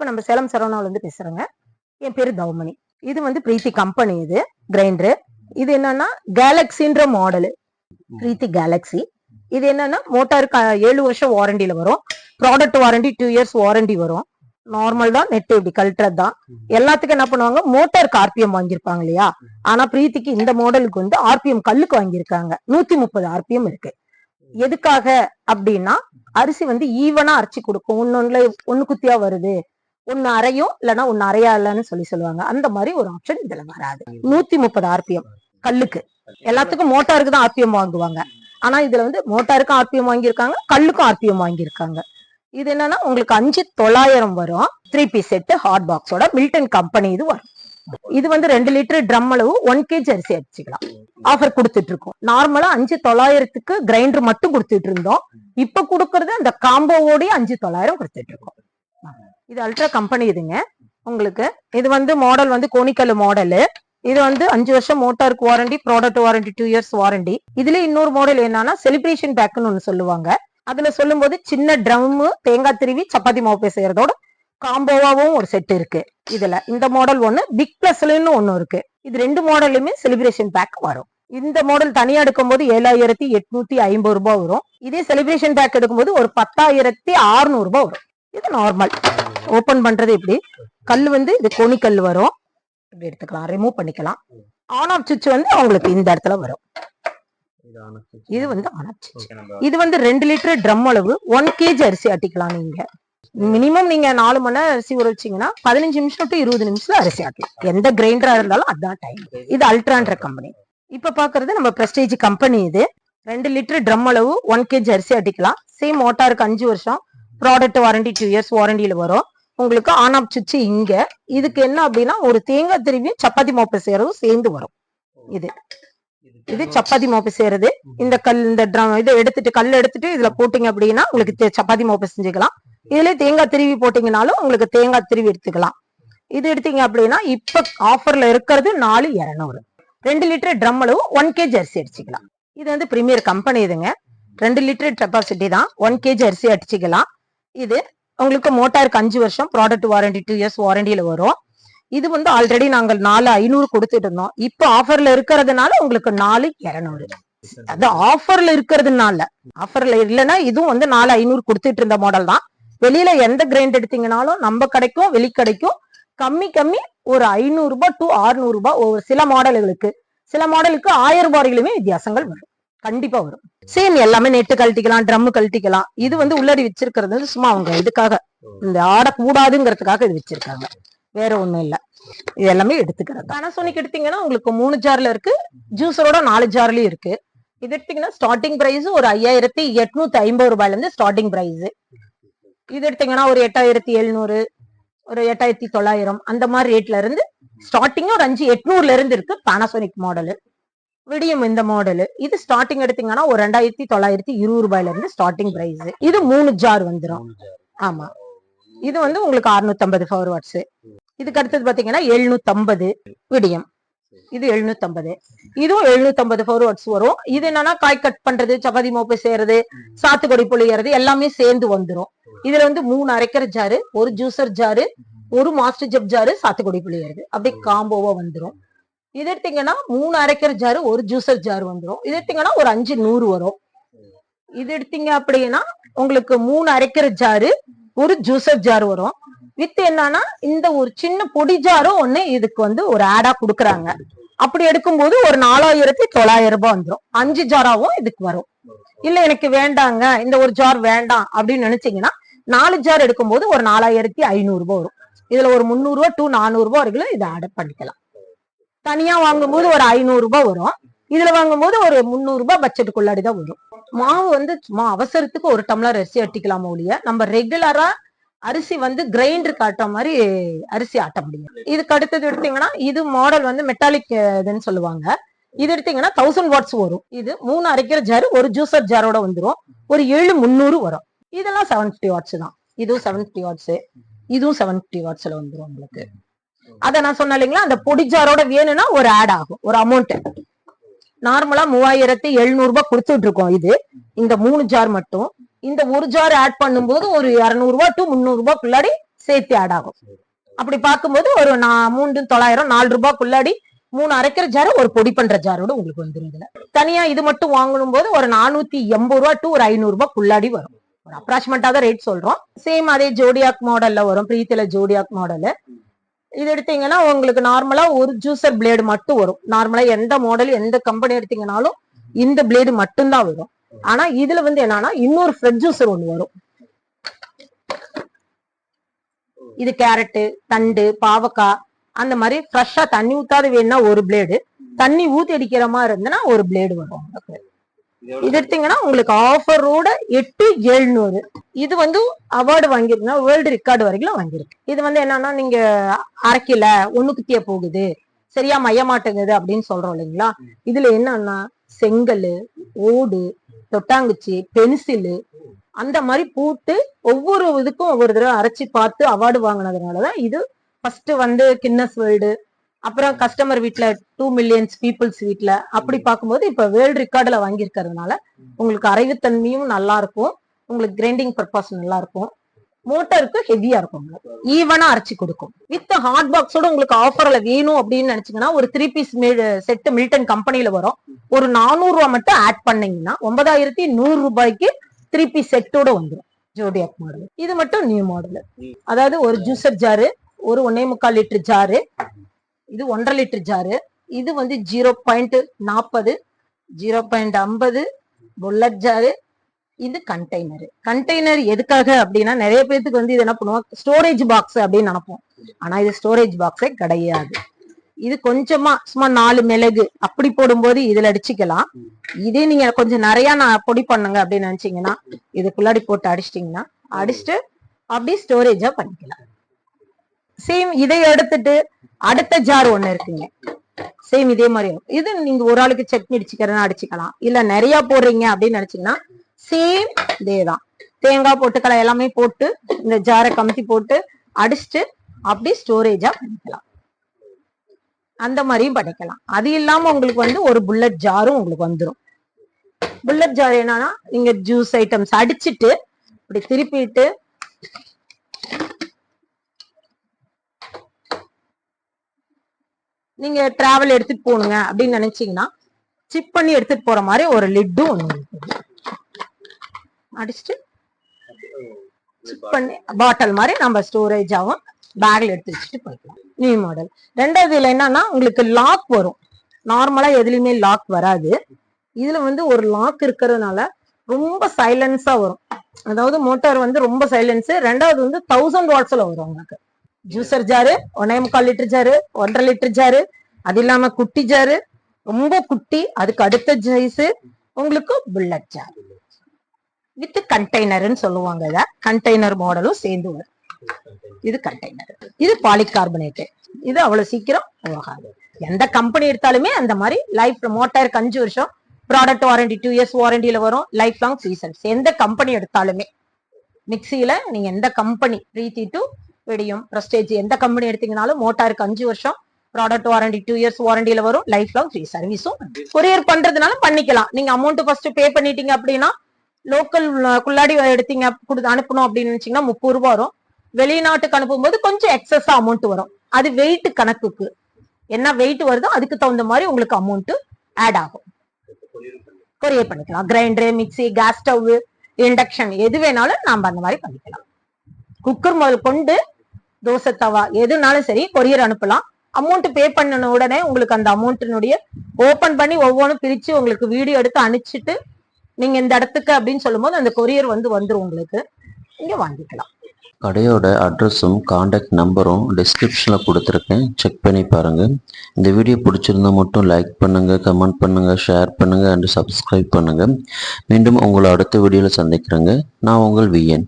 இப்போ நம்ம சேலம் சரவணாவிலேருந்து பேசுகிறேங்க பேசுறேங்க. என் பேர் தௌமணி. இது வந்து பிரீத்தி கம்பெனி இது கிரைண்டரு இது என்னன்னா கேலக்ஸின்ற மாடலு பிரீத்தி கேலக்ஸி இது என்னன்னா மோட்டாருக்கு ஏழு வருஷம் வாரண்டியில வரும். Product warranty two years warranty வரும். நார்மல் தான் நெட் இப்படி கல்ட்ரட் தான். எல்லாத்துக்கும் என்ன பண்ணுவாங்க? மோட்டார் ஆர்பிஎம் வாங்கியிருப்பாங்க இல்லையா? ஆனா பிரீத்திக்கு இந்த மாடலுக்கு வந்து ஆர்பிஎம் கல்லுக்கு வாங்கியிருக்காங்க. நூத்தி முப்பது ஆர்பிஎம் இருக்கு. எதுக்காக அப்படின்னா அரிசி வந்து ஈவனா அரைச்சி கொடுக்கும். ஒன்னொன்னுல ஒண்ணு குத்தியா வருது. ஒன்னு அரையும் இல்லைன்னா ஒன்னு அரையா இல்லைன்னு சொல்லி சொல்லுவாங்க. அந்த மாதிரி ஒரு ஆப்ஷன் இதுல வராது. நூத்தி முப்பது ஆர்பிஎம் கல்லுக்கு. எல்லாத்துக்கும் மோட்டாருக்கு தான் ஆர்பிஎம் வாங்குவாங்க. ஆனா இதுல வந்து மோட்டாருக்கும் ஆர்பிஎம் வாங்கியிருக்காங்க கல்லுக்கும் ஆர்பிஎம் வாங்கியிருக்காங்க. இது என்னன்னா உங்களுக்கு அஞ்சு தொள்ளாயிரம் வரும். த்ரீ பீஸ் செட்டு ஹாட் பாக்ஸோட மில்டன் கம்பெனி இது வரும். இது வந்து ரெண்டு லிட்டர் ட்ரம் அளவு ஒன் கேஜி அரிசி அடிச்சுக்கலாம். ஆஃபர் கொடுத்துட்டு இருக்கோம் நார்மலா அஞ்சு தொள்ளாயிரத்துக்கு கிரைண்டர் மட்டும் கொடுத்துட்டு இருந்தோம் இப்ப கொடுக்கறது அந்த காம்போவோடய அஞ்சு தொள்ளாயிரம் கொடுத்துட்டு இருக்கோம் இது அல்ட்ரா கம்பெனி இதுங்க. உங்களுக்கு இது வந்து மாடல் வந்து கோணிக்கல் மாடலு இது வந்து அஞ்சு வருஷம் மோட்டாருக்கு warranty product warranty two years warranty இதுல இன்னொரு மாடல் என்னன்னா செலிப்ரேஷன் பேக்னு ஒன்று சொல்லுவாங்க. அதுல சொல்லும்போது சின்ன ட்ரம் தேங்காய் திருவி சப்பாத்தி மாவு செய்யறதோட காம்போவாவும் ஒரு செட் இருக்கு. இதுல இந்த மாடல் ஒன்று பிக் பிளஸ்லன்னு ஒன்று இருக்கு. இது ரெண்டு மாடலுமே செலிப்ரேஷன் பேக் வரும். இந்த மாடல் தனியா எடுக்கும்போது ஏழாயிரத்தி எட்நூத்தி ஐம்பது ரூபாய் வரும். இதே செலிப்ரேஷன் பேக் எடுக்கும்போது ஒரு பத்தாயிரத்தி அறுநூறு ரூபாய் வரும். இது நார்மல் ஓபன் பண்றது இப்படி கல் வந்து இது கோணிக்கல் வரும். இப்படி எடுத்துக்கலாம். ரிமூவ் பண்ணிக்கலாம். ஆன் ஆஃப் சுவிட்ச் வந்து அவங்களுக்கு இந்த இடத்துல வரும். இது வந்து ஆன் ஆஃப் சுவிட்ச் இது வந்து ரெண்டு லிட்டர் ட்ரம் அளவு ஒன் கேஜி அரிசி ஆட்டிக்கலாம் நீங்க. மினிமம் நீங்க நாலு மணி நேரம் அரிசி ஊற வச்சீங்கன்னா பதினஞ்சு நிமிஷம் டு இருபது நிமிஷத்துல அரிசி ஆட்டலாம் எந்த கிரைண்டரா இருந்தாலும் அதான் டைம் இது அல்ட்ரான்ற கம்பெனி இப்ப பாக்குறது நம்ம பிரஸ்டேஜ் கம்பெனி இது. ரெண்டு லிட்டர் ட்ரம் அளவு ஒன் கேஜி அரிசி ஆட்டிக்கலாம். சேம் மோட்டாருக்கு அஞ்சு வருஷம். ப்ராடக்ட் வாரண்டி டூ இயர்ஸ் வாரண்டியில வரும். உங்களுக்கு ஆன் ஆஃப் சுவிட்ச் இங்க. இதுக்கு என்ன அப்படின்னா ஒரு தேங்காய் திருவி சப்பாத்தி மாப்பு செய்யறதும் சேர்ந்து வரும். இது. இது சப்பாத்தி மாப்பு செய்யறது இந்த கல் இந்த ட்ரம் இதை எடுத்துட்டு கல் எடுத்துட்டு இதுல போட்டீங்க அப்படின்னா உங்களுக்கு சப்பாத்தி மாப்பு செஞ்சுக்கலாம் இதுல தேங்காய் திருவி போட்டீங்கனாலும் உங்களுக்கு தேங்காய் திருவி எடுத்துக்கலாம். இது எடுத்தீங்க அப்படின்னா இப்ப ஆஃபர்ல இருக்கிறது நாலு இருநூறு. ரெண்டு லிட்டர் ட்ரம் அளவு ஒன் கேஜி அரிசி அடிச்சுக்கலாம். இது வந்து பிரீமியர் கம்பெனி இதுங்க. ரெண்டு லிட்டர் கெப்பாசிட்டி தான். ஒன் கேஜி அரிசி அடிச்சுக்கலாம். இது உங்களுக்கு மோட்டாருக்கு அஞ்சு வருஷம் ப்ராடக்ட் வாரண்டி டூ இயர்ஸ் வாரண்டியில வரும். இது வந்து ஆல்ரெடி நாங்கள் நாலு ஐநூறு கொடுத்துட்டு இருந்தோம். இப்போ ஆஃபர்ல இருக்கிறதுனால உங்களுக்கு நாலு இரநூறு. அது ஆஃபர்ல இருக்கிறதுனால. ஆஃபர்ல இல்லைன்னா இதுவும் வந்து நாலு ஐநூறு கொடுத்துட்டு இருந்த மாடல் தான். வெளியில எந்த கிரைண்ட் எடுத்தீங்கனாலும் நம்ம கிடைக்கும் வெளி கிடைக்கும். கம்மி கம்மி ஒரு ஐநூறு ரூபாய் டு அறுநூறு ரூபாய் ஒரு சில மாடல்களுக்கு சில மாடலுக்கு ஆயிரம் ரூபாய்களுமே வித்தியாசங்கள் வரும். கண்டிப்பா வரும். சேம் எல்லாமே நெட்டு கழட்டிக்கலாம் ட்ரம் கழட்டிக்கலாம். இது வந்து உள்ளடி வச்சிருக்கிறது வந்து சும்மா அவங்க இதுக்காக. இந்த ஆடக்கூடாதுங்கிறதுக்காக இது வச்சிருக்காங்க. வேற ஒண்ணும் இல்ல. இது எல்லாமே எடுத்துக்கிறது. பேனாசோனிக் எடுத்தீங்கன்னா உங்களுக்கு மூணு ஜார்ல இருக்கு. ஜூஸரோட நாலு ஜார்லயும் இருக்கு. இது எடுத்தீங்கன்னா ஸ்டார்டிங் பிரைஸ் ஒரு ஐயாயிரத்தி எட்நூத்தி ஐம்பது ரூபாயில இருந்து ஸ்டார்டிங் பிரைஸ் இது எடுத்தீங்கன்னா ஒரு எட்டாயிரத்தி எழுநூறு ஒரு எட்டாயிரத்தி தொள்ளாயிரம் அந்த மாதிரி ரேட்ல இருந்து ஸ்டார்டிங் ஒரு அஞ்சு எட்நூறுல இருந்து இருக்கு பானாசோனிக் மாடலு விடியும் இந்த மாடலு இது ஸ்டார்டிங் எடுத்தீங்கன்னா ஒரு ரெண்டாயிரத்தி தொள்ளாயிரத்தி இருபது ரூபாயில இருந்து ஸ்டார்டிங் பிரைஸ் இது மூணு ஜார் வந்துரும். ஆமா. இது வந்து உங்களுக்கு 650 பவர் வாட்ஸ் இதுக்கு அடுத்தது பாத்தீங்கன்னா 750 விடியம். இது 750 இதுவும் 750 பவர் வாட்ஸ் வரும். இது என்னன்னா காய் கட் பண்றது சப்பாத்தி மோப்பு செய்யறது சாத்துக்குடி புளியறது எல்லாமே சேர்ந்து வந்துரும். இதுல வந்து மூணு அரைக்கிற ஜாரு ஒரு ஜூசர் ஜாரு ஒரு மாஸ்டர் ஜப் ஜாரு சாத்துக்குடி புளியறது அப்படியே காம்போவா வந்துரும். இது எடுத்தீங்கன்னா மூணு அரைக்கிற ஜாரு ஒரு ஜூசர் ஜார் வந்துடும் இது எடுத்தீங்கன்னா ஒரு அஞ்சு நூறு வரும். இது எடுத்தீங்க அப்படின்னா உங்களுக்கு மூணு அரைக்கிற ஜாரு ஒரு ஜூசர் ஜார் வரும். வித் என்னன்னா இந்த ஒரு சின்ன பொடி ஜாரும் ஒண்ணு இதுக்கு வந்து ஒரு ஆடா குடுக்குறாங்க. அப்படி எடுக்கும்போது ஒரு நாலாயிரத்தி தொள்ளாயிரம் ரூபாய் வந்துடும் அஞ்சு ஜாராவும் இதுக்கு வரும். இல்ல எனக்கு வேண்டாங்க இந்த ஒரு ஜார் வேண்டாம் அப்படின்னு நினைச்சீங்கன்னா நாலு ஜார் எடுக்கும்போது ஒரு நாலாயிரத்தி ஐநூறு ரூபாய் வரும். இதுல ஒரு முந்நூறு டூ டு நானூறு ரூபாய் வரைக்கும் இதை ஆட் பண்ணிக்கலாம். தனியா வாங்கும்போது ஒரு ஐநூறு ரூபாய் வரும். இதுல வாங்கும்போது ஒரு முந்நூறு ரூபாய் பட்ஜெட்டுக்குள்ளாடி தான் வரும். மாவு வந்து சும்மா அவசரத்துக்கு ஒரு டம்ளர் அரிசி அட்டிக்கலாம் ஒழிய நம்ம ரெகுலரா அரிசி வந்து கிரைண்டருக்கு ஆட்டுற மாதிரி அரிசி ஆட்ட முடியும். இதுக்கு அடுத்தது எடுத்தீங்கன்னா இது மாடல் வந்து மெட்டாலிக் இதுன்னு சொல்லுவாங்க. இது எடுத்தீங்கன்னா தௌசண்ட் வாட்ஸ் வரும். இது மூணு அரைக்கிற ஜாரு ஒரு ஜூசர் ஜாரோட வந்துடும் ஒரு ஏழு முந்நூறு வரும். இதெல்லாம் செவன் ஃபிஃப்டி வாட்ஸ் தான். இதுவும் செவன் ஃபிஃப்டி வாட்ஸ் இதுவும் செவன் ஃபிஃப்டி வாட்ஸ்ல வந்துடும் உங்களுக்கு. அத நான் சொன்னேன் இல்லைங்களா? அந்த பொடி ஜாரோட வேணும்னா ஒரு ஆட் ஆகும். ஒரு அமௌண்ட் நார்மலா மூவாயிரத்தி எழுநூறு ரூபாய் கொடுத்துட்டு இருக்கோம் இது. இந்த மூணு ஜார் மட்டும். இந்த ஒரு ஜார் ஆட் பண்ணும்போது ஒரு இருநூறு ரூபாய் டு முந்நூறு ரூபாய்க்குள்ளாடி சேர்த்து ஆட் ஆகும். அப்படி பார்க்கும்போது ஒரு மூன்று தொள்ளாயிரம் நாலு ரூபாய்க்குள்ளாடி மூணு அரைக்கிற ஜாரு ஒரு பொடி பண்ற ஜாரோட உங்களுக்கு வந்துடும் இதுல. தனியா இது மட்டும் வாங்கணும் போது ஒரு நானூத்தி எண்பது ரூபா டு ஒரு ஐநூறு ரூபாய்க்குள்ளாடி வரும். ஒரு அப்ராக்சிமேட்டா தான் ரேட் சொல்றோம். சேம் அதே ஜோடியாக் மாடல்ல வரும். பிரீத்தில ஜோடியாக் மாடல் இது எடுத்தீங்கன்னா உங்களுக்கு நார்மலா ஒரு ஜூசர் பிளேடு மட்டும் வரும். நார்மலா எந்த மாடல் எந்த கம்பெனி எடுத்தீங்கனாலும் இந்த பிளேடு மட்டும்தான் வரும். ஆனா இதுல வந்து என்னன்னா இன்னொரு ஃப்ரெட் ஜூசர் ஒண்ணு வரும். இது கேரட்டு தண்டு பாவக்காய் அந்த மாதிரி ஃப்ரெஷ்ஷா தண்ணி ஊத்தாத வேணும்னா ஒரு பிளேடு தண்ணி ஊத்தி அடிக்கிற மாதிரி இருந்ததுன்னா ஒரு பிளேடு வரும். இது எடுத்தீங்கன்னா உங்களுக்கு ஆஃபரோட எட்டு எழுநூறு. இது வந்து அவார்டு வாங்கிருக்குன்னா வேர்ல்டு ரெக்கார்டு வரைக்கும் வாங்கியிருக்கு. இது வந்து என்னன்னா நீங்க அரைக்கல ஒண்ணு குத்திய போகுது சரியா மையமாட்டேங்குது அப்படின்னு சொல்றோம் இல்லைங்களா? இதுல என்னன்னா செங்கல் ஓடு தொட்டாங்குச்சி பென்சிலு அந்த மாதிரி போட்டு ஒவ்வொரு இதுக்கும் ஒவ்வொரு தடவை அரைச்சி பார்த்து அவார்டு வாங்கினதுனாலதான் இது ஃபர்ஸ்ட் வந்து கின்னஸ் வேர்ல்டு அப்புறம் கஸ்டமர் வீட்ல டூ மில்லியன்ஸ் பீப்புள்ஸ் வீட்ல அப்படி பார்க்கும்போது இப்ப வேர்ல்டு ரெக்கார்டுல வாங்கியிருக்கிறதுனால உங்களுக்கு அரைவுத்தன்மையும் நல்லா இருக்கும். உங்களுக்கு கிரைண்டிங் பர்பஸ் நல்லா இருக்கும். மோட்டருக்கு ஹெவியா இருக்கும். ஈவனா அரைச்சி கொடுக்கும். வித் ஹாட் பாக்ஸோட உங்களுக்கு ஆஃபர்ல வேணும் அப்படின்னு நினைச்சீங்கன்னா ஒரு த்ரீ பீஸ் செட் மில்டன் கம்பெனில வரும். ஒரு நானூறு ரூபாய் மட்டும் ஆட் பண்ணீங்கன்னா ஒன்பதாயிரத்தி நூறு ரூபாய்க்கு த்ரீ பீஸ் செட்டோட வந்துடும் ஜோடியாக் மாடல் இது மட்டும் நியூ மாடல் அதாவது ஒரு ஜூசர் ஜாரு ஒரு ஒன்னே முக்கால் லிட்டர் ஜாரு இது ஒன்றரை லிட்டர் ஜாரு இது வந்து ஜீரோ பாயிண்ட் நாற்பது ஜீரோ பாயிண்ட் ஐம்பது புல்லட் ஜாரு இது கண்டெய்னர் கண்டெய்னர் எதுக்காக அப்படின்னா நிறைய பேர்த்துக்கு வந்து இது என்ன பண்ணுவோம்? ஸ்டோரேஜ் பாக்ஸ் அப்படின்னு நினைப்போம். ஆனா இது ஸ்டோரேஜ் பாக்ஸே கிடையாது. இது கொஞ்சமா சும்மா நாலு மிளகு அப்படி போடும்போது இதுல அடிச்சுக்கலாம். இதே நீங்க கொஞ்சம் நிறைய நான் பொடி பண்ணுங்க அப்படின்னு நினைச்சீங்கன்னா இதுக்குள்ளாடி போட்டு அடிச்சிட்டீங்கன்னா அடிச்சுட்டு அப்படியே ஸ்டோரேஜா பண்ணிக்கலாம். சேம் இதை எடுத்துட்டு அடுத்த ஜார் ஒண்ணு இருக்குங்க. சேம் இதே மாதிரி இது நீங்க ஒரு ஆளுக்கு சட்னி அடிச்சுக்கிறேன்னா அடிச்சுக்கலாம். இல்ல நிறைய போடுறீங்க அப்படின்னு நினைச்சீங்கன்னா சேம் இதேதான் தேங்காய் போட்டுக்கலாம் எல்லாமே போட்டு இந்த ஜாரை கமுத்தி போட்டு அடிச்சுட்டு அப்படியே ஸ்டோரேஜா பண்ணிக்கலாம். அந்த மாதிரியும் பண்ணிக்கலாம். அது இல்லாம உங்களுக்கு வந்து ஒரு புல்லட் ஜாரும் உங்களுக்கு வந்துடும் புல்லட் ஜார் என்னன்னா நீங்க ஜூஸ் ஐட்டம்ஸ் அடிச்சிட்டு இப்படி திருப்பிட்டு நீங்க டிராவல் எடுத்துட்டு போகணுங்க அப்படின்னு நினைச்சீங்கன்னா சிப் பண்ணி எடுத்துட்டு போற மாதிரி ஒரு லிட்டும் ஒண்ணு அடிச்சுட்டு சிப் பண்ணி பாட்டில் மாதிரி நம்ம ஸ்டோரேஜ் ஆகும் பேக்ல எடுத்து வச்சுட்டு போய்க்கலாம். நியூ மாடல் ரெண்டாவது இதுல என்னன்னா உங்களுக்கு லாக் வரும். நார்மலா எதுலயுமே லாக் வராது. இதுல வந்து ஒரு லாக் இருக்கிறதுனால ரொம்ப சைலன்ஸா வரும். அதாவது மோட்டார் வந்து ரொம்ப சைலன்ஸ் ரெண்டாவது வந்து தௌசண்ட் வாட்ஸ்ல வரும் உங்களுக்கு. ஜூசர் ஜாரு ஒன்னே முக்கால் லிட்டர் ஜாரு ஒன்றரை லிட்டர் ஜாரு அது இல்லாம குட்டி ஜாரு ரொம்ப குட்டி அதுக்கு அடுத்த சைஸ் உங்களுக்கு புல்லட் ஜார். வித் கண்டெய்னர்னு சொல்லுவாங்க இத. கண்டெய்னர் மாடலும் சேர்ந்து வரும். இது கண்டெய்னர். இது பாலிகார்பனேட் இது அவ்வளவு சீக்கிரம் போகாது எந்த கம்பெனி எடுத்தாலுமே அந்த மாதிரி லைஃப் மோட்டாருக்கு அஞ்சு வருஷம். ப்ராடக்ட் வாரண்டி டூ இயர்ஸ் வாரண்டியில வரும். லைஃப் லாங் சீசன்ஸ் எந்த கம்பெனி எடுத்தாலுமே. மிக்சியில நீங்க எந்த கம்பெனி பிரீத்தி டு வெடியும் பிரஸ்டேஜ் எந்த கம்பெனி எடுத்தீங்கனாலும் மோட்டாருக்கு அஞ்சு வருஷம் ப்ராடக்ட் வாரண்டி டூ இயர்ஸ் வாரண்டியில வரும் லைஃப் லாங் ஃப்ரீ சர்வீஸும் கொரியர் பண்றதுனால பண்ணிக்கலாம். நீங்க அமௌண்ட் ஃபர்ஸ்ட் பே பண்ணிட்டீங்க அப்படின்னா லோக்கல் குள்ளாடி எடுத்தீங்க கொடுத்து அனுப்பணும் அப்படின்னு நினைச்சீங்கன்னா முப்பது ரூபா வரும். வெளிநாட்டுக்கு அனுப்பும்போது கொஞ்சம் எக்ஸஸா அமௌண்ட் வரும். அது வெயிட் கணக்குக்கு. என்ன வெயிட் வருதோ அதுக்கு தகுந்த மாதிரி உங்களுக்கு அமௌண்ட் ஆட் ஆகும். கொரியர் பண்ணிக்கலாம். Grinder mixie gas stove induction எது வேணாலும் நாம அந்த மாதிரி பண்ணிக்கலாம். குக்கர் முதல் கொண்டு தோசை தவா எதுனாலும் சரி கொரியர் அனுப்பலாம். அமௌண்ட் பே பண்ணன உடனே உங்களுக்கு அந்த அமௌண்ட்டினுடைய ஓபன் பண்ணி ஒவ்வொன்றும் பிரிச்சு உங்களுக்கு வீடியோ எடுத்து அனுப்பிச்சிட்டு நீங்க இந்த இடத்துக்கு அப்படின்னு சொல்லும்போது அந்த கொரியர் வந்து வந்துடும் உங்களுக்கு. இங்க வாங்கிக்கலாம். கடையோட அட்ரஸும் காண்டாக்ட் நம்பரும் டிஸ்கிரிப்ஷனில் கொடுத்துருக்கேன். செக் பண்ணி பாருங்கள் இந்த வீடியோ பிடிச்சிருந்தா மட்டும் லைக் பண்ணுங்கள் கமெண்ட் பண்ணுங்கள் ஷேர் பண்ணுங்கள் அண்ட் சப்ஸ்கிரைப் பண்ணுங்கள் மீண்டும் உங்களை அடுத்த வீடியோவில் சந்திக்கிறேங்க. நான் உங்கள் விஎன்